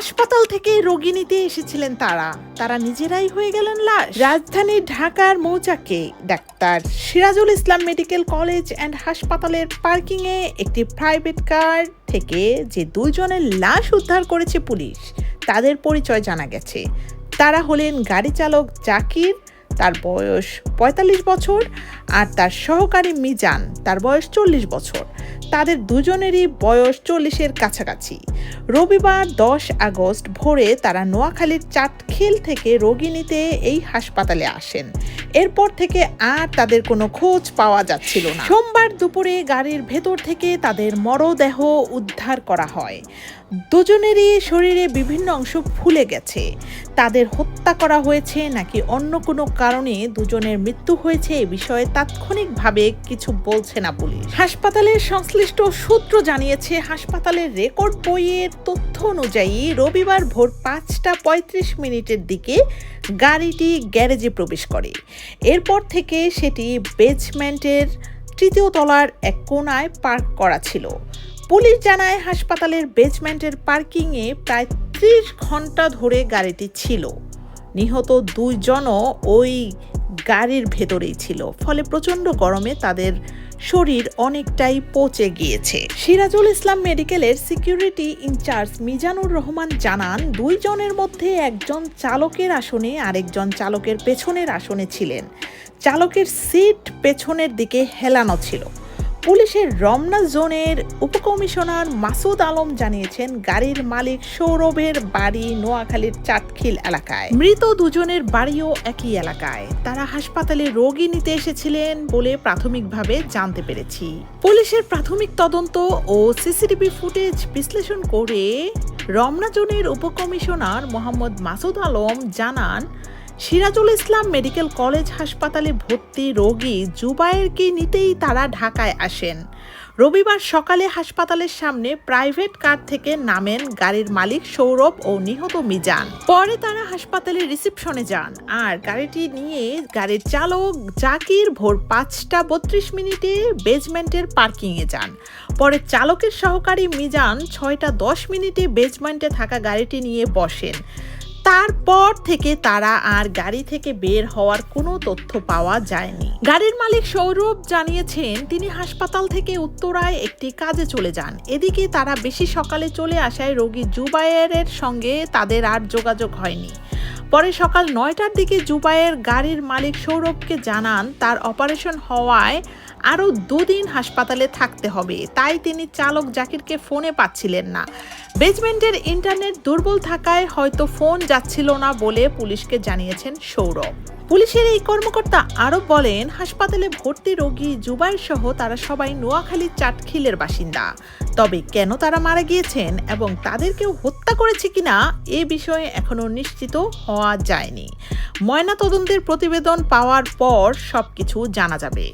হাসপাতাল থেকে রোগী নিতে এসেছিলেন তারা। তারা নিজেরাই হয়ে গেলেন লাশ। রাজধানী ঢাকার মৌচাকে doctor Sirajul Islam medical college and হাসপাতালের পার্কিংয়ে একটি প্রাইভেট কার থেকে যে দুইজনের লাশ উদ্ধার করেছে পুলিশ, তাদের পরিচয় জানা গেছে। তারা হলেন গাড়ি চালক জাকির তার বয়স পঁয়তাল্লিশ বছর আর তার সহকারী মিজান তার বয়স চল্লিশ বছর। তাদের দুজনেরই বয়স চল্লিশের কাছাকাছি। রবিবার দশ আগস্ট ভোরে তারা নোয়াখালীর চাটখিল থেকে রোগী নিতে এই হাসপাতালে আসেন। এরপর থেকে আর তাদের কোনো খোঁজ পাওয়া যাচ্ছিল না। সোমবার দুপুরে গাড়ির ভেতর থেকে তাদের মরদেহ উদ্ধার করা হয়। দুজনেরই শরীরে বিভিন্ন অংশ ফুলে গেছে। তাদের হত্যা করা হয়েছে নাকি অন্য কোনো কারণে দুজনের মৃত্যু হয়েছে এ বিষয়ে তাৎক্ষণিকভাবে কিছু বলছে না পুলিশ। হাসপাতালের সংশ্লিষ্ট সূত্র জানিয়েছে, হাসপাতালের রেকর্ড বইয়ের তথ্য অনুযায়ী রবিবার ভোর পাঁচটা পঁয়ত্রিশ মিনিটের দিকে গাড়িটি গ্যারেজে প্রবেশ করে। এরপর থেকে সেটি বেজমেন্টের তৃতীয় তলার এক কোনায় পার্ক করা ছিল। পুলিশ জানায় হাসপাতালের বেজমেন্টের পার্কিংয়ে প্রায় ত্রিশ ঘণ্টা ধরে গাড়িটি ছিল। নিহত দুইজনও ওই গাড়ির ভেতরেই ছিল। ফলে প্রচণ্ড গরমে তাদের শরীর অনেকটাই পচে গিয়েছে। সিরাজুল ইসলাম মেডিকেলের সিকিউরিটি ইনচার্জ মিজানুর রহমান জানান, দুইজনের মধ্যে একজন চালকের আসনে আরেকজন চালকের পেছনের আসনে ছিলেন। চালকের সিট পেছনের দিকে হেলানো ছিল। পুলিশের রমনা জোনের উপকমিশনার মাসুদ আলম জানিয়েছেন, গাড়ির মালিক সৌরভের বাড়ি নোয়াখালীর চাটখিল এলাকায়। মৃত দুজনের বাড়িও একই এলাকায়। তারা হাসপাতালে রোগী নিতে এসেছিলেন বলে প্রাথমিকভাবে জানতে পেরেছি। পুলিশের প্রাথমিক তদন্ত ও সিসিটিভি ফুটেজ বিশ্লেষণ করে রমনা জোনের উপকমিশনার মোহাম্মদ মাসুদ আলম জানান সিরাজুল ইসলাম মেডিকেল কলেজ হাসপাতালে ভর্তি রোগী জুবায়েরকে নিতেই তারা ঢাকায় আসেন। রবিবার সকালে হাসপাতালের সামনে প্রাইভেট কার থেকে নামেন গাড়ির মালিক সৌরভ ও নিহত মিজান। পরে তারা হাসপাতালের রিসেপশনে যান আর গাড়িটি নিয়ে গাড়ির চালক জাকির ভোর পাঁচটা বত্রিশ মিনিটে বেজমেন্টের পার্কিংয়ে যান। পরে চালকের সহকারী মিজান ছয়টা দশ মিনিটে বেজমেন্টে থাকা গাড়িটি নিয়ে বসেন। তারপর থেকে তারা আর গাড়ি থেকে বের হওয়ার কোনো তথ্য পাওয়া যায়নি। গাড়ির মালিক সৌরভ জানিয়েছেন, তিনি হাসপাতাল থেকে উত্তরায় একটি কাজে চলে যান। এদিকে তারা বেশি সকালে চলে আসায় রোগী জুবায়ের সঙ্গে তাদের আর যোগাযোগ হয়নি। পরে সকাল নয়টার দিকে জুবায়ের গাড়ির মালিক সৌরভকে জানান, তার অপারেশন হওয়ায় আরও দুদিন হাসপাতালে থাকতে হবে, তাই তিনি চালক জাকিরকে ফোনে পাচ্ছিলেন না। বেজমেন্টের ইন্টারনেট দুর্বল থাকায় হয়তো ফোন যাচ্ছিল না বলে পুলিশকে জানিয়েছেন সৌরভ। পুলিশের এই কর্মকর্তা আরও বলেন, হাসপাতালে ভর্তি রোগী জুবাইর সহ তারা সবাই নোয়াখালীর চাটখিলের বাসিন্দা। তবে কেন তারা মারা গিয়েছেন এবং তাদের কেউ হত্যা করেছে কিনা এ বিষয়ে এখনও নিশ্চিত হওয়া যায়নি। ময়নাতদন্তের প্রতিবেদন পাওয়ার পর সব কিছু জানা যাবে।